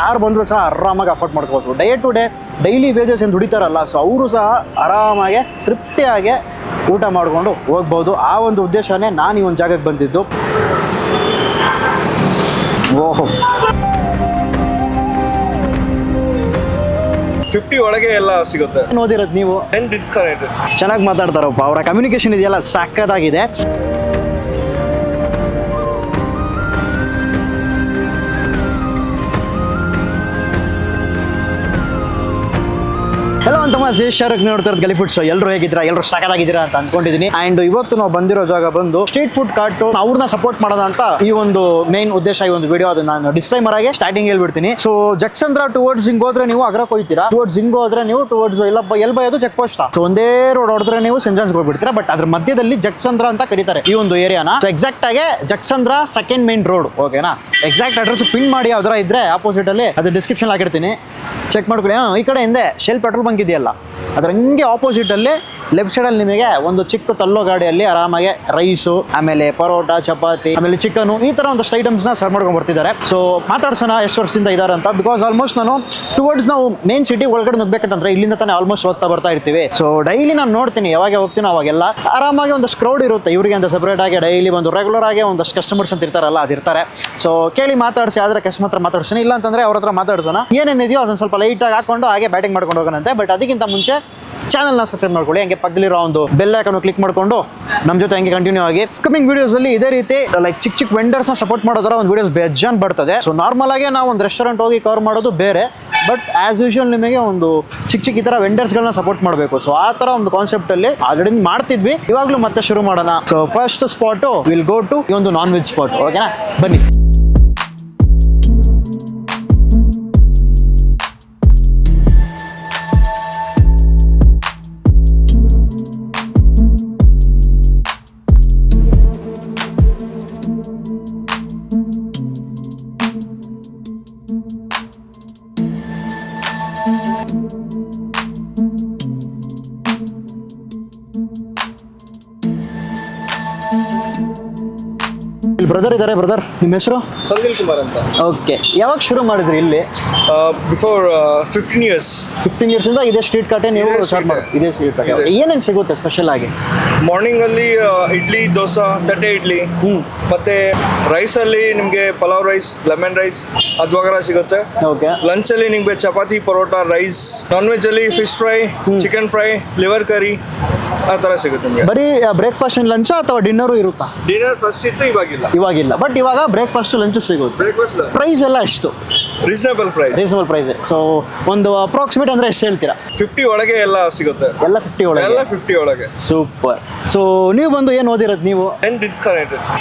ಯಾರು ಬಂದರೂ ಸಹ ಆರಾಮಾಗಿ ಅಫೋರ್ಡ್ ಮಾಡ್ಕೋಬೋದು. Day to day daily wages ಏನು ದುಡಿತಾರಲ್ಲ ಸೊ ಅವರು ಸಹ ಆರಾಮಾಗಿ ತೃಪ್ತಿಯಾಗಿ ಊಟ ಮಾಡಿಕೊಂಡು ಹೋಗ್ಬೋದು. ಆ ಒಂದು ಉದ್ದೇಶನೇ ನಾನು ಈ ಒಂದು ಜಾಗಕ್ಕೆ ಬಂದಿದ್ದು. ಓಹೋ. ಫಿಫ್ಟಿ ಒಳಗೆ ಎಲ್ಲ ಸಿಗುತ್ತೆ. ಓದಿರೋದು ನೀವು? ಚೆನ್ನಾಗಿ ಮಾತಾಡ್ತಾರಪ್ಪ. ಅವರ ಕಮ್ಯುನಿಕೇಶನ್ ಇದೆಯಲ್ಲ ಸಕ್ಕದಾಗಿದೆ ಹಲೋ ಅಂತ ಶೇಷರ್ಗೆ ನೋಡ್ತಾ ಇರೋದು ಗಲಿ ಫುಡ್ಸ್ ಎಲ್ಲರೂ ಹೇಗಿದ್ದೀರಾ? ಎಲ್ಲರೂ ಸಾಕಾಗಿದ್ದೀರಾ ಅಂತ ಅನ್ಕೊಂಡಿದ್ದೀನಿ ಅಂಡ್ ಇವತ್ತು ನಾವು ಬಂದಿರೋ ಜಾಗ ಬಂದು ಸ್ಟ್ರೀಟ್ ಫುಡ್ ಕಾರ್ಟ್ ಅವ್ರನ್ನ ಸಪೋರ್ಟ್ ಮಾಡೋದಂತ ಈ ಒಂದು ಮೇನ್ ಉದ್ದೇಶ, ಈ ಒಂದು ವಿಡಿಯೋ ಅದು ನಾನು ಡಿಸ್ಕ್ಲೈಮರ್ ಆಗಿ ಸ್ಟಾರ್ಟಿಂಗ್ ಹೇಳ್ಬಿಡ್ತೀನಿ. ಸೊ ಜಕ್ಸಂದ್ರ ಟುವರ್ಡ್ಸ್ ಹಿಂಗ್ ಹೋದ್ರೆ ನೀವು ಅಗ್ರ ಹೋಗ್ತೀರಾ ಟುವರ್ಡ್ಸ್ ಹಿಂಗ್ ಹೋದ್ರೆ ನೀವು ಟುವರ್ಡ್ಸ್ ಎಲ್ಲ ಎಲ್ ಅದು ಚೆಕ್ ಪೋಸ್ಟ್ ಸೊ ಒಂದೇ ರೋಡ್ ಹೊಡೆದ್ರೆ ನೀವು ಸೆಂಜಾನ್ಸ್ ಹೋಗ್ಬಿಡ್ತೀರಾ. ಬಟ್ ಅದ್ರ ಮಧ್ಯದಲ್ಲಿ ಜಕ್ಸಂದ್ರ ಅಂತ ಕರೀತಾರೆ ಈ ಒಂದು ಏರಿಯಾನ ಎಕ್ಸಾಕ್ಟ್ ಆಗಿ ಜಕ್ಸಂದ್ರ ಸೆಕೆಂಡ್ ಮೇನ್ ರೋಡ್ ಓಕೆನಾ ಎಕ್ಸಾಕ್ಟ್ ಅಡ್ರೆಸ್ ಪಿನ್ ಮಾಡಿ ಯಾವ್ದಾರ ಇದ್ರೆ ಆಪೋಸಿಟ್ ಅಲ್ಲಿ ಅದು ಡಿಸ್ಕ್ರಿಪ್ಷನ್ ಹಾಕಿರ್ತೀನಿ. ಚೆಕ್ ಮಾಡ್ಕೊಳ್ಳಿ. ಈ ಕಡೆ ಹಿಂದೆ ಶೆಲ್ ಪೆಟ್ರೋಲ್ ಬಂಕ್ ಇದೆಯಲ್ಲ ಅದ್ರ ಹಂಗೆ ಆಪೋಸಿಟ್ ಅಲ್ಲಿ ಲೆಫ್ಟ್ ಸೈಡ್ ಅಲ್ಲಿ ನಿಮಗೆ ಒಂದು ಚಿಕ್ಕ ತಲ್ಲೋ ಗಾಡಿಯಲ್ಲಿ ಆರಾಮಾಗಿ ರೈಸು ಆಮೇಲೆ ಪರೋಟ, ಚಪಾತಿ, ಆಮೇಲೆ ಚಿಕನು ಈ ತರ ಒಂದಷ್ಟು ಐಟಮ್ಸ್ನ ಸರ್ವ್ ಮಾಡ್ಕೊಂಡು ಬರ್ತಿದ್ದಾರೆ. ಸೊ ಮಾತಾಡ್ಸೋಣ ಎಷ್ಟು ವರ್ಷದಿಂದ ಇದಾರೆ ಅಂತ. ಬಿಕಾಸ್ ಆಲ್ಮೋಸ್ಟ್ ನಾನು ಟುವರ್ಡ್ಸ್ ನಾವು ಮೇನ್ ಸಿಟಿ ಒಳಗಡೆ ನುಗ್ಬೇಕಂತಂದ್ರೆ ಇಲ್ಲಿಂದ ತಾನೇ ಆಲ್ಮೋಸ್ಟ್ ಹೋಗ್ತಾ ಬರ್ತಾ ಇರ್ತೀವಿ. ಸೊ ಡೈಲಿ ನಾನು ನೋಡ್ತೀನಿ, ಯಾವಾಗ ಹೋಗ್ತೀನಿ ಅವಾಗೆಲ್ಲ. ಆರಾಮಾಗಿ ಒಂದಷ್ಟು ಕ್ರೌಡ್ ಇರುತ್ತೆ. ಇವರಿಗೆ ಅಂತ ಸೆಪರೇಟ್ ಆಗಿ ಡೈಲಿ ಒಂದು ರೆಗ್ಯುಲರ್ ಆಗಿ ಒಂದಷ್ಟು ಕಸ್ಟಮರ್ಸ್ ಅಂತ ಇರ್ತಾರಲ್ಲ ಅದಿರ್ತಾರೆ ಸೊ ಕೇಳಿ ಮಾತಾಡಿಸಿ, ಆದರೆ ಕಸ್ಟಮರ್ ಮಾತಾಡ್ಸೋಣ. ಇಲ್ಲ ಅಂತಂದ್ರೆ ಅವ್ರ ಹತ್ರ ಮಾತಾಡ್ಸೋಣ. ಏನೇನಿದೆಯೋ ಅದನ್ನ ಸ್ವಲ್ಪ ಲೈಟಾಗಿ ಹಾಕೊಂಡು ಹಾಗೆ ಬ್ಯಾಟಿಂಗ್ ಮಾಡ್ಕೊಂಡು ಹೋಗೋಣಂತೆ ಬಟ್ ಅದಕ್ಕಿಂತ ಮುಂಚೆ ಚಾನಲ್ನ ಸಬ್ಸ್ಕ್ರೈಬ್ ಮಾಡ್ಕೊಳ್ಳಿ. ಹಂಗೆ ಪಕ್ಕದಲ್ಲಿರೋ ಒಂದು ಬೆಲ್ ಐಕನ್ ಕ್ಲಿಕ್ ಮಾಡ್ಕೊಂಡು ನಮ್ಮ ಜೊತೆ ಹಂಗೆ ಕಂಟಿನ್ಯೂ ಆಗಿ ಕಮಿಂಗ್ ವಿಡಿಯೋಸ್ ಅಲ್ಲಿ ಇದೇ ರೀತಿ ಲೈಕ್ ಚಿಕ್ಕ ಚಿಕ್ಕ ವೆಂಡರ್ಸ್ನ ಸಪೋರ್ಟ್ ಮಾಡೋದರ ಒಂದು ವೀಡಿಯೋಸ್ ಬೆಜ್ಜಾನ್ ಬರ್ತದೆ. ಸೊ ನಾರ್ಮಲ್ ಆಗಿ ನಾವು ಒಂದು ರೆಸ್ಟೋರೆಂಟ್ ಹೋಗಿ ಕವರ್ ಮಾಡೋದು ಬೇರೆ. ಬಟ್ ಆಸ್ ಯೂಶುವಲ್ ನಿಮಗೆ ಒಂದು ಚಿಕ್ಕ ಚಿಕ್ಕ ಈ ಥರ ವೆಂಡರ್ಸ್ಗಳನ್ನ ಸಪೋರ್ಟ್ ಮಾಡಬೇಕು. ಸೊ ಆ ಥರ ಒಂದು ಕಾನ್ಸೆಪ್ಟ್ ಅಲ್ಲಿ ಆಲ್ರೆಡಿ ಮಾಡ್ತಿದ್ವಿ. ಇವಾಗಲೂ ಮತ್ತೆ ಶುರು ಮಾಡೋಣ. So first spot will go to ಈ ಒಂದು ನಾನ್ ವೆಜ್ ಸ್ಪಾಟ್ ಓಕೆನಾ ಬನ್ನಿ. ಇಲ್ಲಿ ಬ್ರದರ್ ಇದ್ದಾರೆ ಬ್ರದರ್ ನಿಮ್ಮ ಹೆಸರು? ಸಂದಿಲ್ ಕುಮಾರ್ ಅಂತ. ಓಕೆ ಯಾವಾಗ ಶುರು ಮಾಡಿದ್ರಿ ಇಲ್ಲಿ? Before fifteen years fifteen years ಇಂದ ಇದೇ ಸ್ಟ್ರೀಟ್ ಕಾಟೆ ನೀವು ಇದೇ ಸ್ಟಾರ್ಟ್ ಮಾಡಿ ಇದೇ ಸ್ಟ್ರೀಟ್ ಕಾಟೆ. ಏನೇನು ಸಿಗುತ್ತೆ ಸ್ಪೆಷಲ್ ಆಗಿ? ಮಾರ್ನಿಂಗ್ ಅಲ್ಲಿ ಇಡ್ಲಿ ದೋಸೆ ತಟ್ಟೆ ಇಡ್ಲಿ. ಹ್ಮ್. ಮತ್ತೆ ರೈಸ್ ಅಲ್ಲಿ ನಿಮ್ಗೆ ಪಲಾವ್ ರೈಸ್ ಲೆಮನ್ ರೈಸ್ ಅದ್ವಾಗರ ಸಿಗುತ್ತೆ. ಓಕೆ ಲಂಚ್ ಅಲ್ಲಿ ನಿಮ್ಗೆ chapati paratha rice non veg ಅಲ್ಲಿ fish fry chicken fry liver curry ಆ ತರ ಸಿಗುತ್ತೆ ನಿಮಗೆ. ಬರೀ ಬ್ರೇಕ್ಫಾಸ್ಟ್ ಅಂಡ್ ಲಂಚ್ ಅಥವಾ ಡಿನ್ನರು ಇರುತ್ತಾ? ಡಿನ್ನರ್ ಫಸ್ಟ್ ಇತ್ತು ಇವಾಗಿಲ್ಲ. ಇವಾಗಿಲ್ಲ. ಬಟ್ ಇವಾಗ ಬ್ರೇಕ್ಫಾಸ್ಟ್ ಲಂಚ್ ಸಿಗುತ್ತೆ. ಬ್ರೇಕ್ಫಾಸ್ಟ್ ಪ್ರೈಸ್ ಎಲ್ಲ ಎಷ್ಟು reasonable price reasonable price so ಒಂದು ಅಪ್ರಾಕ್ಸಿಮೇಟ್ ಅಂದ್ರೆ ಎಷ್ಟು ಹೇಳ್ತೀರಾ? ಫಿಫ್ಟಿ ಒಳಗೆ ಎಲ್ಲ ಸಿಗುತ್ತೆ. ಎಲ್ಲ ಫಿಫ್ಟಿ ಒಳಗೆ. ಎಲ್ಲ ಫಿಫ್ಟಿ ಒಳಗೆ. ಸೂಪರ್ ಸೊ ನೀವು ಬಂದು ಏನು ಓದಿರೋದು ನೀವು?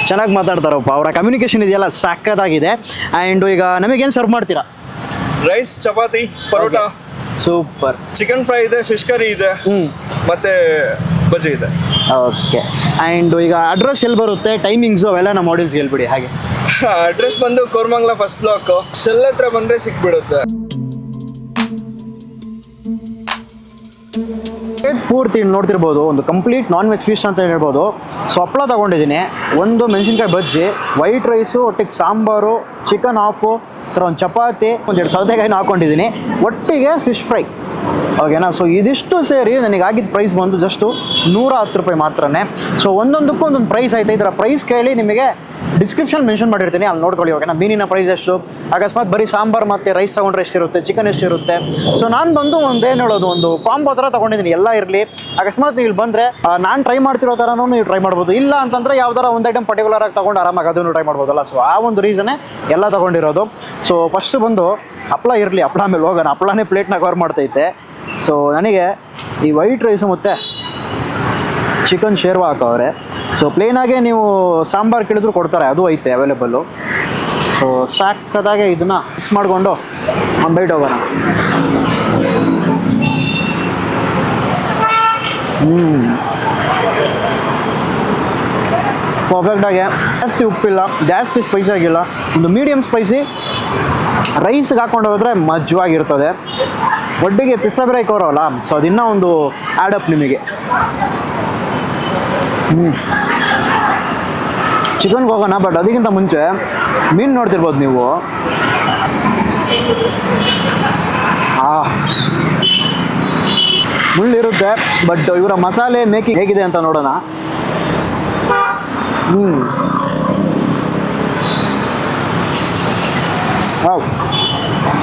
ಚೆನ್ನಾಗಿ ಮಾತಾಡ್ತಾರಪ್ಪ ಅವರ ಕಮ್ಯುನಿಕೇಶನ್ ಇದೆಯಲ್ಲ ಸಾಕದಾಗಿದೆ ಆ್ಯಂಡ್ ಈಗ ನಮಗೇನು ಸರ್ವ್ ಮಾಡ್ತೀರಾ? Rice chapati paratha. Super chicken fry ಇದೆ ಫಿಶ್ ಕರಿ ಇದೆ. ಹ್ಞೂ ಮತ್ತೆ ಬಜ್ಜಿ ಇದೆ ಓಕೆ ಆ್ಯಂಡ್ ಈಗ ಅಡ್ರೆಸ್ ಎಲ್ಲಿ ಬರುತ್ತೆ? ಟೈಮಿಂಗ್ಸು ಅವೆಲ್ಲ ನಮ್ಮ ಆಡಿಯನ್ಸ್ಗೆ ಹೇಳ್ಬಿಡಿ ಹಾಗೆ. ಅಡ್ರೆಸ್ ಬಂದು ಕೋರ್ಮಂಗ್ಲ ಫಸ್ಟ್ ಬ್ಲಾಕ್ ಶೆಲ್ ಹತ್ರ ಬಂದ್ರೆ ಸಿಕ್ಬಿಡುತ್ತೆ. ಪ್ಲೇಟ್ ಪೂರ್ತಿ ನೋಡ್ತಿರ್ಬೋದು ಒಂದು ಕಂಪ್ಲೀಟ್ ನಾನ್ ವೆಜ್ ಫೀಸ್ಟ್ ಅಂತ ಹೇಳ್ಬೋದು. ಸೊ ಹಪ್ಪಳ ತಗೊಂಡಿದ್ದೀನಿ. ಒಂದು ಮೆಣಸಿನ್ಕಾಯಿ ಬಜ್ಜಿ ವೈಟ್ ರೈಸು ಒಟ್ಟಿಗೆ ಸಾಂಬಾರು ಚಿಕನ್ ಹಾಫು ಥರ ಒಂದು ಚಪಾತಿ ಒಂದೆರಡು ಸೌತೆಕಾಯಿನ ಹಾಕೊಂಡಿದ್ದೀನಿ. ಒಟ್ಟಿಗೆ ಫಿಶ್ ಫ್ರೈ ಓಕೆನಾ ಸೊ ಇದಿಷ್ಟು ಸೇರಿ ನನಗೆ ಆಗಿದ್ದ ಪ್ರೈಸ್ ಬಂದು ಜಸ್ಟು ನೂರ ಹತ್ತು ರೂಪಾಯಿ ಮಾತ್ರನೇ. ಸೊ ಒಂದೊಂದಕ್ಕೂ ಒಂದೊಂದು ಪ್ರೈಸ್ ಐತೆ. ಇದರ ಪ್ರೈಸ್ ಕೇಳಿ ನಿಮಗೆ ಡಿಸ್ಕ್ರಿಪ್ಷನ್ ಮೆನ್ಷನ್ ಮಾಡಿರ್ತೀನಿ, ಅಲ್ಲಿ ನೋಡ್ಕೊಳ್ಳಿ ಓಕೆನಾ ಮೀನಿನ ಪ್ರೈಸ್ ಎಷ್ಟು, ಅಕಸ್ಮಾತ್ ಬರೀ ಸಾಂಬಾರ್ ಮತ್ತು ರೈಸ್ ತಗೊಂಡ್ರೆ ಎಷ್ಟಿರುತ್ತೆ ಚಿಕನ್ ಎಷ್ಟಿರುತ್ತೆ. ಸೊ ನಾನು ಬಂದು ಒಂದು ಏನು ಹೇಳೋದು, ಒಂದು ಕಾಂಬೋ ಥರ ತೊಗೊಂಡಿದ್ದೀನಿ, ಎಲ್ಲ ಇರಲಿ. ಅಕಸ್ಮಾತ್ ನೀವು ಇಲ್ಲಿ ಬಂದರೆ ನಾನು ಟ್ರೈ ಮಾಡ್ತಿರೋ ಥರನೂ ನೀವು ಟ್ರೈ ಮಾಡ್ಬೋದು. ಇಲ್ಲ ಅಂತಂದರೆ ಯಾವ್ದಾರ ಒಂದು ಐಟಮ್ ಪರ್ಟಿಕ್ಯುಲರ್ ಆಗಿ ತೊಗೊಂಡು ಆರಾಮಾಗಿ ಅದನ್ನು ಟ್ರೈ ಮಾಡ್ಬೋದಲ್ಲ. ಸೊ ಆ ಒಂದು ರೀಸನೇ ಎಲ್ಲ ತೊಗೊಂಡಿರೋದು. ಸೊ ಫಸ್ಟ್ ಬಂದು ಹಪ್ಪಳ ಇರಲಿ ಹಪ್ಪಳ ಮೇಲೆ ಹೋಗೋಣ. ಹಪ್ಪಳನೇ ಪ್ಲೇಟ್ನ ಕವರ್ ಮಾಡ್ತೈತೆ. ಸೊ ನನಗೆ ಈ ವೈಟ್ ರೈಸು ಮತ್ತು ಚಿಕನ್ ಶೇರ್ವಾ ಹಾಕವ್ರೆ ಸೊ ಪ್ಲೇನಾಗೆ ನೀವು ಸಾಂಬಾರು ಕೇಳಿದ್ರು ಕೊಡ್ತಾರೆ, ಅದು ಐತೆ ಅವೈಲೇಬಲ್ಲು ಸೊ ಸಾಕದಾಗೆ ಇದನ್ನ ಮಿಕ್ಸ್ ಮಾಡಿಕೊಂಡು ಬೈಟ್ ಹೋಗೋಣ. ಹ್ಞೂ ಪರ್ಫೆಕ್ಟಾಗೆ ಜಾಸ್ತಿ ಉಪ್ಪಿಲ್ಲ, ಜಾಸ್ತಿ ಸ್ಪೈಸಿ ಆಗಿಲ್ಲ. ಒಂದು ಮೀಡಿಯಮ್ ಸ್ಪೈಸಿ ರೈಸ್ಗೆ ಹಾಕೊಂಡು ಹೋದ್ರೆ ಮಜ್ವಾಗಿರ್ತದೆ. ಒಡ್ಡಿಗೆ ಫಿಫ್ಟ ಬ್ರೇಕ್ ಅವರಲ್ಲ ಸೊ ಅದಿನ್ನೂ ಒಂದು ಆ್ಯಡಪ್ ನಿಮಗೆ. ಹ್ಞೂ ಚಿಕನ್ಗೆ ಹೋಗೋಣ ಬಟ್ ಅದಕ್ಕಿಂತ ಮುಂಚೆ ಮೀನು ನೋಡ್ತಿರ್ಬೋದು ನೀವು. ಮುಳ್ಳಿರುತ್ತೆ ಬಟ್ ಇವರ ಮಸಾಲೆ ಮೇಕಿಂಗ್ ಹೇಗಿದೆ ಅಂತ ನೋಡೋಣ. ಹ್ಞೂ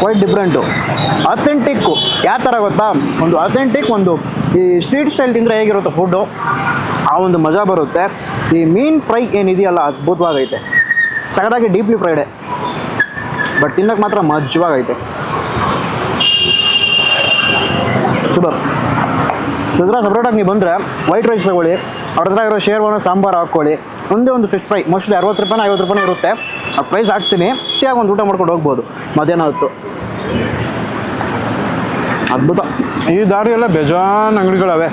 ಕ್ವೈಟ್ ಡಿಫ್ರೆಂಟು ಅಥೆಂಟಿಕ್ಕು ಯಾವ ಥರ ಗೊತ್ತಾ? ಒಂದು ಅಥೆಂಟಿಕ್ ಒಂದು ಈ ಸ್ಟ್ರೀಟ್ ಸ್ಟೈಲ್ ತಿಂದರೆ ಹೇಗಿರುತ್ತೆ ಫುಡ್ಡು ಆ ಒಂದು ಮಜಾ ಬರುತ್ತೆ. ಈ ಮೀನ್ ಫ್ರೈ ಏನಿದೆಯಲ್ಲ ಅದ್ಭುತವಾಗೈತೆ ಸಗದಾಗಿ ಡೀಪ್ಲಿ ಫ್ರೈಡೆ. ಬಟ್ ತಿನ್ನಕ್ಕೆ ಮಾತ್ರ ಮಜ್ಜವಾಗೈತೆ. ಸೂಪರ್. ಸುಧರ ಸಪ್ರೇಟಾಗಿ ನೀವು ಬಂದರೆ ವೈಟ್ ರೈಸ್ ತಗೊಳ್ಳಿ, ಅವ್ರ ಹತ್ರ ಇರೋ ಶೇರ್ವನ ಸಾಂಬಾರು ಹಾಕ್ಕೊಳ್ಳಿ ಒಂದೇ ಒಂದು ಫಿಶ್ ಫ್ರೈ ಮೋಸ್ಟ್ಲಿ ಅರವತ್ತು ರೂಪಾಯಿ ಐವತ್ತು ರೂಪಾಯಿ ಇರುತ್ತೆ. ಆ ಪ್ರೈಸ್ ಹಾಕ್ತೀನಿ ಟೀಯಾಗಿ ಒಂದು ಊಟ ಮಾಡ್ಕೊಂಡು ಹೋಗ್ಬೋದು, ಮಧ್ಯಾಹ್ನ ಹೊತ್ತು. ಅದ್ಭುತ. ಈ ದಾರಿಯೆಲ್ಲ ಬೇಜಾನ್ ಅಂಗಡಿಗಳವೆ.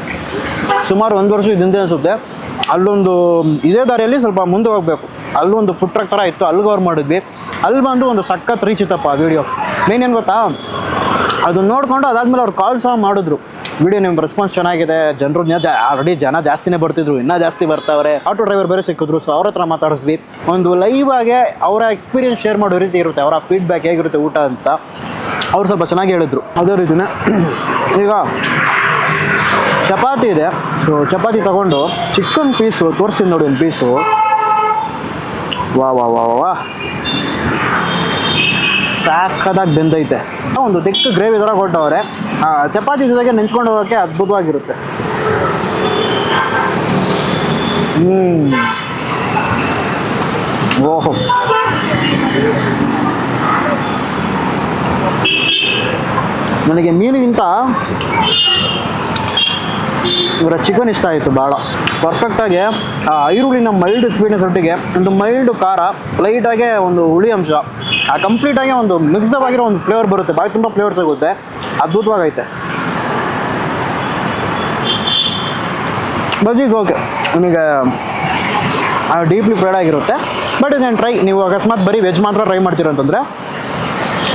ಸುಮಾರು ಒಂದು ವರ್ಷ ಹಿಂದೆ ಅನಿಸುತ್ತೆ. ಅಲ್ಲೊಂದು, ಇದೇ ದಾರಿಯಲ್ಲಿ ಸ್ವಲ್ಪ ಮುಂದೆ ಹೋಗಬೇಕು. ಅಲ್ಲೊಂದು ಫುಡ್ ಟ್ರಕ್ ಥರ ಇತ್ತು ಅಲ್ಲಿ ಅವ್ರು ಮಾಡಿದ್ವಿ. ಅಲ್ಲಿ ಬಂದು ಒಂದು ಸಖತ್ ರೀಚ್ ಇತ್ತಪ್ಪ ವಿಡಿಯೋ ಏನು ಗೊತ್ತಾ? ಅದನ್ನ ನೋಡ್ಕೊಂಡು ಅದಾದ್ಮೇಲೆ ಅವ್ರು ಕಾಲ್ ಸಹ ಮಾಡಿದ್ರು. ವಿಡಿಯೋ ನಿಮ್ಮ ರೆಸ್ಪಾನ್ಸ್ ಚೆನ್ನಾಗಿದೆ, ಜನರು ಆಲ್ರೆಡಿ ಜನ ಜಾಸ್ತಿನೇ ಬರ್ತಿದ್ರು, ಇನ್ನೂ ಜಾಸ್ತಿ ಬರ್ತಾವ್ರೆ. ಆಟೋ ಡ್ರೈವರ್ ಬೇರೆ ಸಿಕ್ಕಿದ್ರು ಸೊ ಅವ್ರ ಹತ್ರ ಮಾತಾಡಿಸ್ವಿ ಒಂದು ಲೈವ್ ಆಗಿ ಅವರ ಎಕ್ಸ್ಪೀರಿಯನ್ಸ್ ಶೇರ್ ಮಾಡೋ ರೀತಿ ಇರುತ್ತೆ, ಅವರ ಫೀಡ್ಬ್ಯಾಕ್ ಹೇಗಿರುತ್ತೆ ಊಟ ಅಂತ. ಅವ್ರು ಸ್ವಲ್ಪ ಚೆನ್ನಾಗಿ ಹೇಳಿದ್ರು. ಅದೇ ರೀತಿನೇ, ಈಗ ಚಪಾತಿ ಇದೆ. ಸೊ ಚಪಾತಿ ತಗೊಂಡು ಚಿಕನ್ ಪೀಸು ತೋರಿಸ್ತೀನಿ ನೋಡಿ ಒಂದು ಪೀಸು ವಾ ವಾ ವಾ ವಾ ಸಾಕದಾಗಿ ಬೆಂದೈತೆ. ಒಂದು ದಿಕ್ಕ ಗ್ರೇವಿ ಥರ ಕೊಟ್ಟವ್ರೆ. ಚಪಾತಿ ಜೊತೆಗೆ ನೆಂಚ್ಕೊಂಡು ಹೋಗೋಕ್ಕೆ ಅದ್ಭುತವಾಗಿರುತ್ತೆ. ಹ್ಮ್. ಓಹೋ. ನನಗೆ ಮೀನಿಗಿಂತ ಇವರ ಚಿಕನ್ ಇಷ್ಟ ಆಯಿತು ಭಾಳ. ಪರ್ಫೆಕ್ಟಾಗಿ ಆ, ಈರುಳ್ಳಿನ ಮೈಲ್ಡ್ ಸ್ವೀಟ್ನೆಸ್ ಒಟ್ಟಿಗೆ ಒಂದು ಮೈಲ್ಡ್ ಖಾರ ಲೈಟಾಗೆ ಒಂದು ಹುಳಿ ಅಂಶ, ಆ ಕಂಪ್ಲೀಟಾಗಿ ಒಂದು ಮಿಕ್ಸ್ಡಪ್ ಆಗಿರೋ ಒಂದು ಫ್ಲೇವರ್ ಬರುತ್ತೆ. ಬಾಯಿ ತುಂಬ ಫ್ಲೇವರ್ ಸಿಗುತ್ತೆ ಅದ್ಭುತವಾಗೈತೆ ಬಜ್ಜಿಗೆ ಓಕೆ ನಿಮಗೆ ಡೀಪ್ಲಿ ಫ್ರೈಡ್ ಆಗಿರುತ್ತೆ. ಬಟ್ ಇದನ್ನು ಟ್ರೈ ನೀವು ಅಕಸ್ಮಾತ್ ಬರೀ ವೆಜ್ ಮಾತ್ರ ಟ್ರೈ ಮಾಡ್ತೀರ ಅಂತಂದರೆ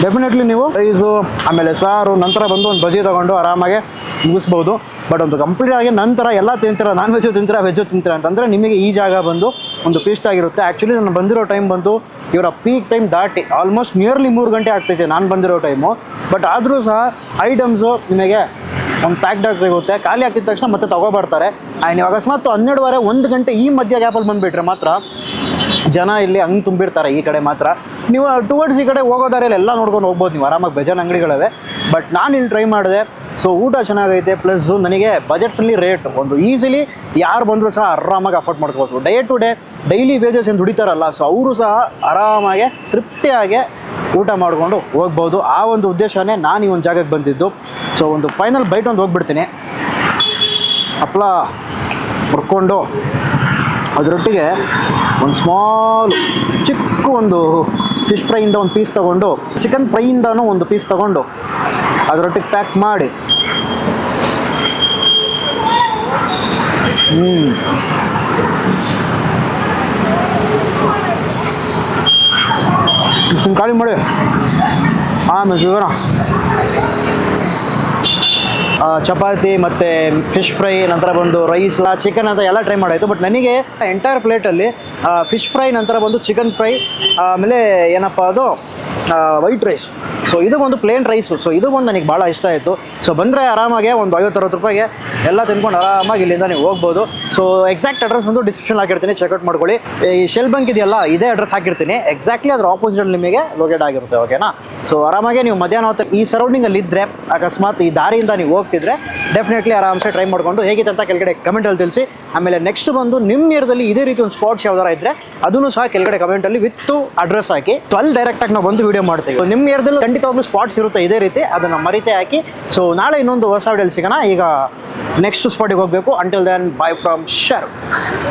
ಡೆಫಿನೆಟ್ಲಿ ನೀವು ರೈಸು ಆಮೇಲೆ ಸಾರು, ನಂತರ ಬಂದು ಒಂದು ಬಜ್ಜಿ ತೊಗೊಂಡು ಆರಾಮಾಗಿ ಮುಗಿಸ್ಬೋದು. ಬಟ್ ಒಂದು ಕಂಪ್ಲೀಟ್ ಆಗಿ ನಂತರ ಎಲ್ಲ ತಿಂತೀರ ನಾನ್ ವೆಜ್ಜು ತಿಂತೀರ ವೆಜ್ಜು ತಿಂತೀರ ಅಂತಂದರೆ ನಿಮಗೆ ಈ ಜಾಗ ಬಂದು ಒಂದು ಫೀಸ್ಟ್ ಆಗಿರುತ್ತೆ. ಆ್ಯಕ್ಚುಲಿ ನಾನು ಬಂದಿರೋ ಟೈಮ್ ಬಂದು ಇವರ ಪೀಕ್ ಟೈಮ್ ದಾಟಿ ಆಲ್ಮೋಸ್ಟ್ ನಿಯರ್ಲಿ ಮೂರು ಗಂಟೆ ಆಗ್ತೈತೆ ನಾನು ಬಂದಿರೋ ಟೈಮು ಬಟ್ ಆದರೂ ಸಹ ಐಟಮ್ಸು ನಿಮಗೆ ಒಂದು ಪ್ಯಾಕ್ ಆಗಿ ಸಿಗುತ್ತೆ. ಖಾಲಿ ಆಗ್ತಿದ ತಕ್ಷಣ ಮತ್ತೆ ತೊಗೊಬರ್ತಾರೆ. ಆ್ಯಂಡ್ ನೀವು ಅಕಸ್ಮಾತ್ ಹನ್ನೆರಡುವರೆ, ಒಂದು ಗಂಟೆ ಈ ಮಧ್ಯ ಗ್ಯಾಪಲ್ಲಿ ಬಂದುಬಿಟ್ರೆ ಮಾತ್ರ ಜನ ಇಲ್ಲಿ ಹಂಗೆ ತುಂಬಿರ್ತಾರೆ ಈ ಕಡೆ ಮಾತ್ರ. ನೀವು ಟುವರ್ಡ್ಸ್ ಈ ಕಡೆ ಹೋಗೋದಾರೆ ಎಲ್ಲ ನೋಡ್ಕೊಂಡು ಹೋಗ್ಬೋದು. ನೀವು ಆರಾಮಾಗಿ ಬೇಜಾನ್ ಅಂಗಡಿಗಳವೆ. ಬಟ್ ನಾನು ಇಲ್ಲಿ ಟ್ರೈ ಮಾಡಿದೆ. ಸೊ ಊಟ ಚೆನ್ನಾಗೈತೆ ಪ್ಲಸ್ ನನಗೆ ಬಜೆಟ್ ಫ್ರೆಂಡ್ಲಿ ರೇಟ್ ಒಂದು ಈಸಿಲಿ ಯಾರು ಬಂದರೂ ಸಹ ಆರಾಮಾಗಿ ಅಫೋರ್ಡ್ ಮಾಡ್ಕೋಬೋದು. Day to day daily wages ಏನು ದುಡಿತಾರಲ್ಲ ಸೊ ಅವರು ಸಹ ಆರಾಮಾಗಿ, ತೃಪ್ತಿಯಾಗಿ ಊಟ ಮಾಡಿಕೊಂಡು ಹೋಗ್ಬೋದು. ಆ ಒಂದು ಉದ್ದೇಶನೇ ನಾನು ಈ ಒಂದು ಜಾಗಕ್ಕೆ ಬಂದಿದ್ದು. ಸೊ ಒಂದು ಫೈನಲ್ ಬೈಟ್ ಒಂದು ಹೋಗ್ಬಿಡ್ತೀನಿ. ಹಪ್ಪಳ ಹುರ್ಕೊಂಡು ಅದರೊಟ್ಟಿಗೆ ಒಂದು ಸ್ಮಾಲ್ ಚಿಕ್ಕ ಒಂದು ಫಿಶ್ ಫ್ರೈಯಿಂದ ಒಂದು ಪೀಸ್ ತಗೊಂಡು ಚಿಕನ್ ಫ್ರೈಯಿಂದನೂ ಒಂದು ಪೀಸ್ ತಗೊಂಡು ಅದರೊಟ್ಟಿಗೆ ಪ್ಯಾಕ್ ಮಾಡಿ. ಹ್ಞೂ ಖಾಲಿ ಮಾಡಿ. ಆಮೇಲೆ ಸಿಗೋಣ ಆ, ಚಪಾತಿ ಮತ್ತು ಫಿಶ್ ಫ್ರೈ ನಂತರ ಬಂದು ರೈಸ್ ಚಿಕನ್ ಅಂತ ಎಲ್ಲ ಟ್ರೈ ಮಾಡಾಯಿತು. ಬಟ್ ನನಗೆ ಎಂಟೈರ್ ಪ್ಲೇಟಲ್ಲಿ ಫಿಶ್ ಫ್ರೈ ನಂತರ ಬಂದು ಚಿಕನ್ ಫ್ರೈ ಆಮೇಲೆ ಏನಪ್ಪ ಅದು ವೈಟ್ ರೈಸ್ ಸೊ ಇದು ಒಂದು ಪ್ಲೇನ್ ರೈಸು ಸೊ ಇದು ಒಂದು ನನಗೆ ಭಾಳ ಇಷ್ಟ ಆಯಿತು. ಸೊ ಬಂದರೆ ಆರಾಮಾಗಿ ಒಂದು ಐವತ್ತರವತ್ತು ರೂಪಾಯಿಗೆ ಎಲ್ಲ ತಿನ್ಕೊಂಡು ಆರಾಮಾಗಿ ಇಲ್ಲಿಂದ ನೀವು ಹೋಗ್ಬೋದು. ಸೊ ಎಕ್ಸಾಕ್ಟ್ ಅಡ್ರೆಸ್ ಬಂದು ಡಿಸ್ಕ್ರಿಪ್ಷನ್ ಹಾಕಿರ್ತೀನಿ. ಚೆಕ್ಔಟ್ ಮಾಡ್ಕೊಳ್ಳಿ. ಈ ಶೆಲ್ ಬಂಕ್ ಇದೆಯಲ್ಲ, ಇದೇ ಅಡ್ರೆಸ್ ಹಾಕಿರ್ತೀನಿ. ಎಕ್ಸಾಕ್ಟ್ಲಿ ಅದ್ರ ಆಪೋಸಿಟ್ ನಿಮಗೆ ಲೊಕೇಟ್ ಆಗಿರುತ್ತೆ ಓಕೆನಾ ಸೊ ಆರಾಮಾಗೆ ನೀವು ಮಧ್ಯಾಹ್ನ ಹೊತ್ತು ಈ ಸರೌಂಡಿಂಗಲ್ಲಿ ಇದ್ದರೆ ಅಕಸ್ಮಾತ್ ಈ ದಾರಿಯಿಂದ ನೀವು ಹೋಗ್ತಿದ್ರೆ ಡೆಫಿನೆಟ್ಲಿ ಆರಾಮ್ಸೆ ಟ್ರೈ ಮಾಡ್ಕೊಂಡು ಹೇಗಿತ್ತು ಅಂತ ಕೆಳಗಡೆ ಕಮೆಂಟಲ್ಲಿ ತಿಳಿಸಿ. ಆಮೇಲೆ ನೆಕ್ಸ್ಟ್ ಬಂದು ನಿಮ್ಮ ಏರಿಯಾದಲ್ಲಿ ಇದೇ ರೀತಿ ಒಂದು ಸ್ಪಾಟ್ಸ್ ಯಾವ್ದಾರ ಇದ್ರೆ ಅದನ್ನು ಸಹ ಕೆಳಗಡೆ ಕಮೆಂಟಲ್ಲಿ ವಿತ್ ಅಡ್ರೆಸ್ ಹಾಕಿ. ಟ್ವೆಲ್ ಡೈರೆಕ್ಟ್ ಡೈರೆಕ್ಟಾಗಿ ನಾವು ಬಂದು ವಿಡಿಯೋ ಮಾಡ್ತೀವಿ. ನಿಮ್ಮ ಏರಿಯಾದಲ್ಲಿ ಖಂಡಿತವಾಗ್ಲೂ ಸ್ಪಾಟ್ಸ್ ಇರುತ್ತೆ ಇದೇ ರೀತಿ, ಅದನ್ನು ಮರಿತೆ ಹಾಕಿ. ಸೊ ನಾಳೆ ಇನ್ನೊಂದು ಹೊಸ ವಿಡಿಯೋಲಿ ಸಿಗೋಣ. ಈಗ ನೆಕ್ಸ್ಟ್ ಸ್ಪಾಟಿಗೆ ಹೋಗಬೇಕು. Until then bye from ಶರ್